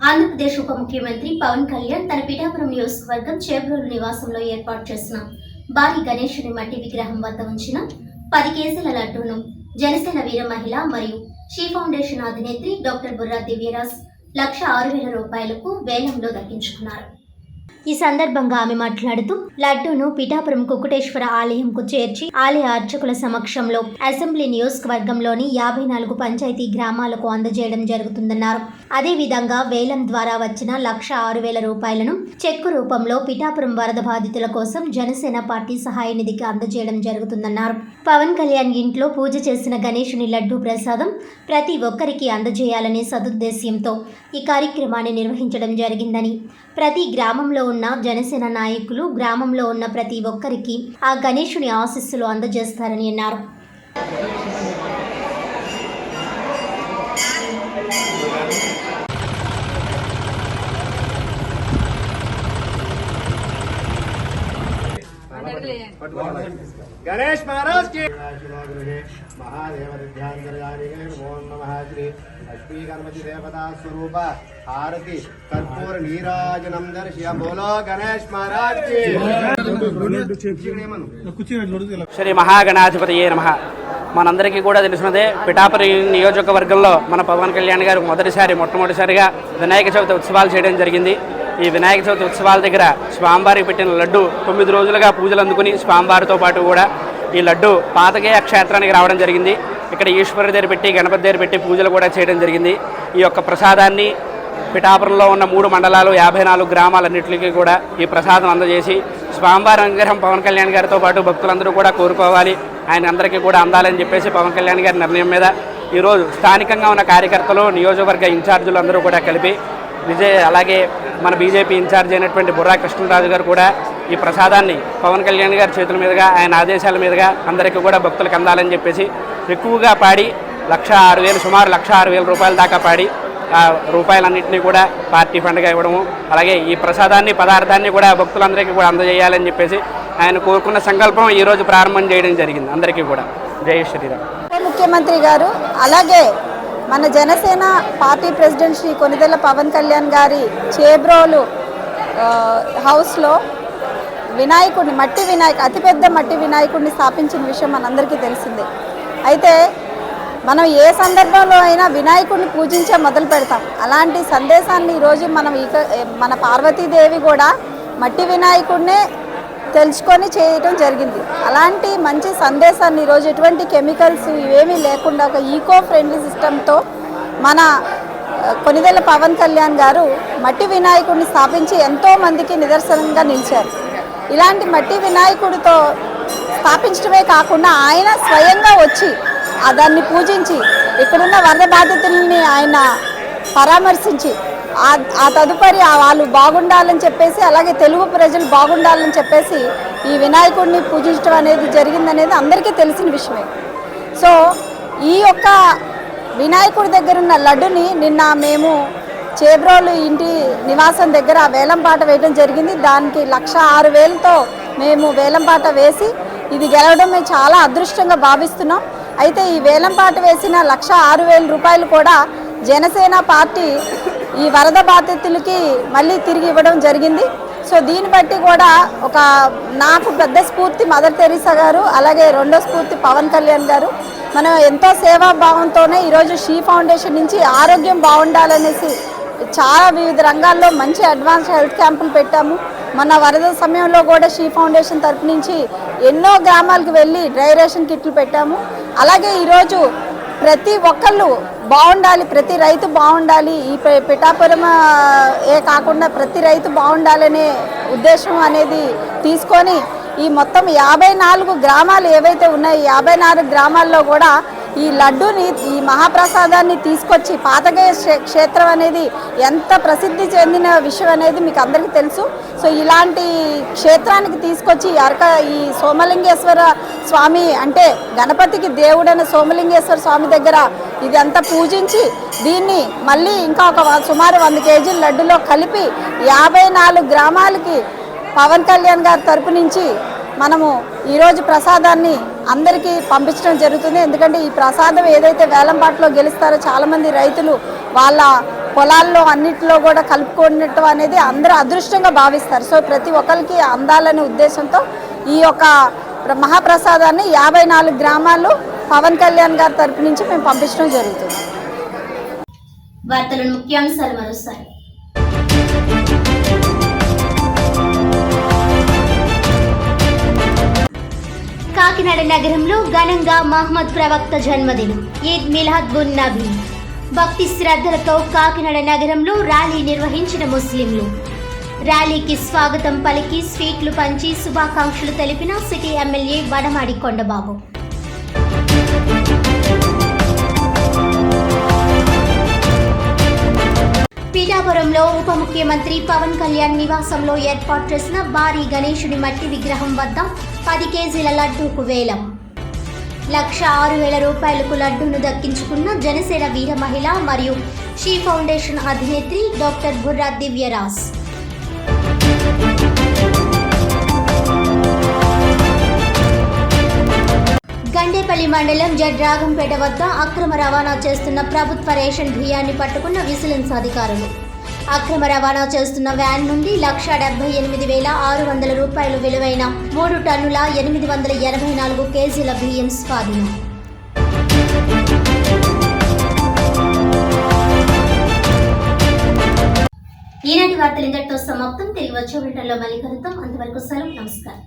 ఆంధ్రప్రదేశ్ ఉప ముఖ్యమంత్రి పవన్ కళ్యాణ్ తన పిఠాపురం నియోజకవర్గం చేబ్రోలు నివాసంలో ఏర్పాటు చేసిన భారీ గణేశుని మట్టి విగ్రహం వద్ద ఉంచిన పది కేజీల లడ్డూను జనసేన వీర మహిళ మరియు షీ ఫౌండేషన్ అధినేత్రి డాక్టర్ బుర్రా దివ్యరాజ్ లక్ష ఆరు వేల రూపాయలకు వేలంలో దక్కించుకున్నారు. ఈ సందర్భంగా ఆమె మాట్లాడుతూ లడ్డూను పిఠాపురం కుకుటేశ్వర ఆలయంకు చేర్చి ఆలయ అర్చకుల సమక్షంలో అసెంబ్లీ నియోజకవర్గంలోని యాభై నాలుగు పంచాయతీ గ్రామాలకు అందజేయడం జరుగుతుందన్నారు. అదేవిధంగా వేలం ద్వారా వచ్చిన లక్ష ఆరు వేల రూపాయలను చెక్కు రూపంలో పిఠాపురం వరద బాధితుల కోసం జనసేన పార్టీ సహాయ నిధికి అందజేయడం జరుగుతుందన్నారు. పవన్ కళ్యాణ్ ఇంట్లో పూజ చేసిన గణేశుని లడ్డూ ప్రసాదం ప్రతి ఒక్కరికి అందజేయాలనే సదుద్దేశ్యంతో ఈ కార్యక్రమాన్ని నిర్వహించడం జరిగిందని ప్రతి గ్రామంలో ఉన్న జనసేన నాయకులు గ్రామంలో ఉన్న ప్రతి ఒక్కరికి ఆ గణేశుని ఆశీస్సులు అందజేస్తారని అన్నారు. గణేష్ మహారాజ్ మహాదేవదిధ్యాంతర్యాణిగే ఓం లక్ష్మీ గణపతి దేవతా స్వరూప హారతి కర్పూర నీరాజనం దర్శయ బోలో గణేష్ మహారాజ్ శ్రీ మహాగణాధిపతయే నమ. మనందరికీ కూడా తెలిసినదే పిఠాపురి నియోజకవర్గంలో మన పవన్ కళ్యాణ్ గారు మొదటిసారి మొట్టమొదటిసారిగా వినాయక చవితి ఉత్సవాలు చేయడం జరిగింది. ఈ వినాయక చవితి ఉత్సవాల దగ్గర స్వామివారికి పెట్టిన లడ్డు తొమ్మిది రోజులుగా పూజలు అందుకుని స్వామివారితో పాటు కూడా ఈ లడ్డు పాతకేయ క్షేత్రానికి రావడం జరిగింది. ఇక్కడ ఈశ్వరుడి దగ్గర పెట్టి గణపతి దగ్గర పెట్టి పూజలు కూడా చేయడం జరిగింది. ఈ యొక్క ప్రసాదాన్ని పిఠాపురంలో ఉన్న మూడు మండలాలు యాభై నాలుగు గ్రామాలన్నింటికి కూడా ఈ ప్రసాదం అందజేసి స్వామివారి అనుగ్రహం పవన్ కళ్యాణ్ గారితో పాటు భక్తులందరూ కూడా కోరుకోవాలి. ఆయన అందరికీ కూడా అందాలని చెప్పేసి పవన్ కళ్యాణ్ గారి నిర్ణయం మీద ఈరోజు స్థానికంగా ఉన్న కార్యకర్తలు నియోజకవర్గ ఇన్ఛార్జీలు అందరూ కూడా కలిపి విజయ్ అలాగే మన బీజేపీ ఇన్ఛార్జ్ అయినటువంటి బుర్రా కృష్ణరాజు గారు కూడా ఈ ప్రసాదాన్ని పవన్ కళ్యాణ్ గారి చేతుల మీదుగా ఆయన ఆదేశాల మీదుగా అందరికీ కూడా భక్తులకు అందాలని చెప్పేసి ఎక్కువగా పాడి లక్ష ఆరు వేలు సుమారు లక్ష ఆరు వేల రూపాయల దాకా పాడి ఆ రూపాయలన్నింటినీ కూడా పార్టీ ఫండ్గా ఇవ్వడము అలాగే ఈ ప్రసాదాన్ని పదార్థాన్ని కూడా భక్తులందరికీ కూడా అందజేయాలని చెప్పేసి ఆయన కోరుకున్న సంకల్పం ఈరోజు ప్రారంభం చేయడం జరిగింది అందరికీ కూడా. జయ శ్రీరామ్. ముఖ్యమంత్రి గారు అలాగే మన జనసేన పార్టీ ప్రెసిడెంట్ శ్రీ కొనిదెల పవన్ కళ్యాణ్ గారి చేబ్రోలు హౌస్లో వినాయకుడిని మట్టి వినాయక అతిపెద్ద మట్టి వినాయకుడిని స్థాపించిన విషయం మనందరికీ తెలిసిందే. అయితే మనం ఏ సందర్భంలో అయినా వినాయకుడిని పూజించే మొదలు పెడతాం. అలాంటి సందేశాన్ని ఈరోజు మనం ఇక మన పార్వతీదేవి కూడా మట్టి వినాయకుడినే తెలుసుకొని చేయడం జరిగింది. అలాంటి మంచి సందేశాన్ని ఈరోజు ఎటువంటి కెమికల్స్ ఇవేమీ లేకుండా ఒక ఈకో ఫ్రెండ్లీ సిస్టంతో మన కొనిదెల పవన్ కళ్యాణ్ గారు మట్టి వినాయకుడిని స్థాపించి ఎంతో మందికి నిదర్శనంగా నిలిచారు. ఇలాంటి మట్టి వినాయకుడితో స్థాపించడమే కాకుండా ఆయన స్వయంగా వచ్చి దాన్ని పూజించి ఇక్కడున్న వరద బాధితుల్ని ఆయన పరామర్శించి ఆ- తదుపరి వాళ్ళు బాగుండాలని చెప్పేసి అలాగే తెలుగు ప్రజలు బాగుండాలని చెప్పేసి ఈ వినాయకుడిని పూజించడం అనేది జరిగిందనేది అందరికీ తెలిసిన విషయమే. సో ఈ యొక్క వినాయకుడి దగ్గర ఉన్న లడ్డుని నిన్న మేము చేబ్రోలు ఇంటి నివాసం దగ్గర వేలంపాట వేయడం జరిగింది. దానికి లక్ష ఆరు వేలతో మేము వేలంపాట వేసి ఇది గెలవడం మేము చాలా అదృష్టంగా భావిస్తున్నాం. అయితే ఈ వేలంపాట వేసిన లక్ష ఆరు వేల రూపాయలు కూడా జనసేన పార్టీ ఈ వరద బాధితులకి మళ్ళీ తిరిగి ఇవ్వడం జరిగింది. సో దీన్ని బట్టి కూడా ఒక నాకు పెద్ద స్ఫూర్తి మదర్ తెరీసా గారు అలాగే రెండో స్ఫూర్తి పవన్ కళ్యాణ్ గారు. మనం ఎంతో సేవాభావంతోనే ఈరోజు షీ ఫౌండేషన్ నుంచి ఆరోగ్యం బాగుండాలనేసి చాలా వివిధ రంగాల్లో మంచి అడ్వాన్స్ హెల్త్ క్యాంపులు పెట్టాము. మన వరద సమయంలో కూడా షీ ఫౌండేషన్ తరపు నుంచి ఎన్నో గ్రామాలకు వెళ్ళి డ్రై రేషన్ కిట్లు పెట్టాము. అలాగే ఈరోజు ప్రతి ఒక్కళ్ళు బాగుండాలి ప్రతి రైతు బాగుండాలి ఈ పిఠాపురం ఏ కాకుండా ప్రతి రైతు బాగుండాలనే ఉద్దేశం అనేది తీసుకొని ఈ మొత్తం యాభై నాలుగు గ్రామాలు ఏవైతే ఉన్నాయో యాభై నాలుగు గ్రామాల్లో కూడా ఈ లడ్డూని ఈ మహాప్రసాదాన్ని తీసుకొచ్చి పాతగయ క్షేత్రం అనేది ఎంత ప్రసిద్ధి చెందిన విషయం అనేది మీకు అందరికీ తెలుసు. సో ఇలాంటి క్షేత్రానికి తీసుకొచ్చి అరక ఈ సోమలింగేశ్వర స్వామి అంటే గణపతికి దేవుడైన సోమలింగేశ్వర స్వామి దగ్గర ఇదంతా పూజించి దీన్ని మళ్ళీ ఇంకా ఒక సుమారు వంద కేజీల లడ్డులో కలిపి యాభై నాలుగు గ్రామాలకి పవన్ కళ్యాణ్ గారి తరపు నుంచి మనము ఈరోజు ప్రసాదాన్ని అందరికీ పంపించడం జరుగుతుంది. ఎందుకంటే ఈ ప్రసాదం ఏదైతే వేలంపాట్లో గెలుస్తారో చాలామంది రైతులు వాళ్ళ పొలాల్లో అన్నిటిలో కూడా కలుపుకోవటం అనేది అందరూ అదృష్టంగా భావిస్తారు. సో ప్రతి ఒక్కరికి అందాలనే ఉద్దేశంతో ఈ యొక్క మహాప్రసాదాన్ని యాభై నాలుగు గ్రామాలు పవన్ కళ్యాణ్ గారి తరపు నుంచి మేము పంపించడం జరుగుతుంది. వార్తలను ముఖ్యాంశాలు మరోసారి. కాకినాడ నగరంలో ఘనంగా మహమ్మద్ ప్రవక్త జన్మదినం. ఈద్ మిలాద్ బున్ నబీ. భక్తి శ్రద్ధలతో కాకినాడ నగరంలో ర్యాలీ నిర్వహించిన ముస్లింలు. ర్యాలీకి స్వాగతం పలికి స్వీట్లు పంచి శుభాకాంక్షలు తెలిపిన సిటీ ఎమ్మెల్యే వడమాడి కొండబాబు. పీఠాపురంలో ఉప ముఖ్యమంత్రి పవన్ కళ్యాణ్ నివాసంలో ఏర్పాటు చేసిన భారీ గణేశుడి మట్టి విగ్రహం వద్ద పది కేజీల లడ్డూకు వేలం. లక్ష ఆరు వేల రూపాయలకు లడ్డూను దక్కించుకున్న జనసేన వీర మహిళ మరియు షీ ఫౌండేషన్ అధినేత్రి డాక్టర్ బుర్రా దివ్యరాజ్. గండేపల్లి మండలం జడ్రాగంపేట వద్ద అక్రమ రవాణా చేస్తున్న ప్రభుత్వ రేషన్ బియ్యాన్ని పట్టుకున్న విజిలెన్స్ అధికారులు. అక్రమ రవాణా చేస్తున్న వ్యాన్ నుండి లక్ష డెబ్బై ఎనిమిది వేల ఆరు వందల రూపాయలు విలువైన మూడు టన్నుల ఎనిమిది వందల ఎనభై నాలుగు కేజీల బియ్యం స్వాధీనం. ఈనాటి వార్తలు ఇంతటితో సమాప్తం. తిరిగి వచ్చే వింటల్లో మళ్ళీ కలుద్దాం. అంతవరకు సెలవు నమస్కారం.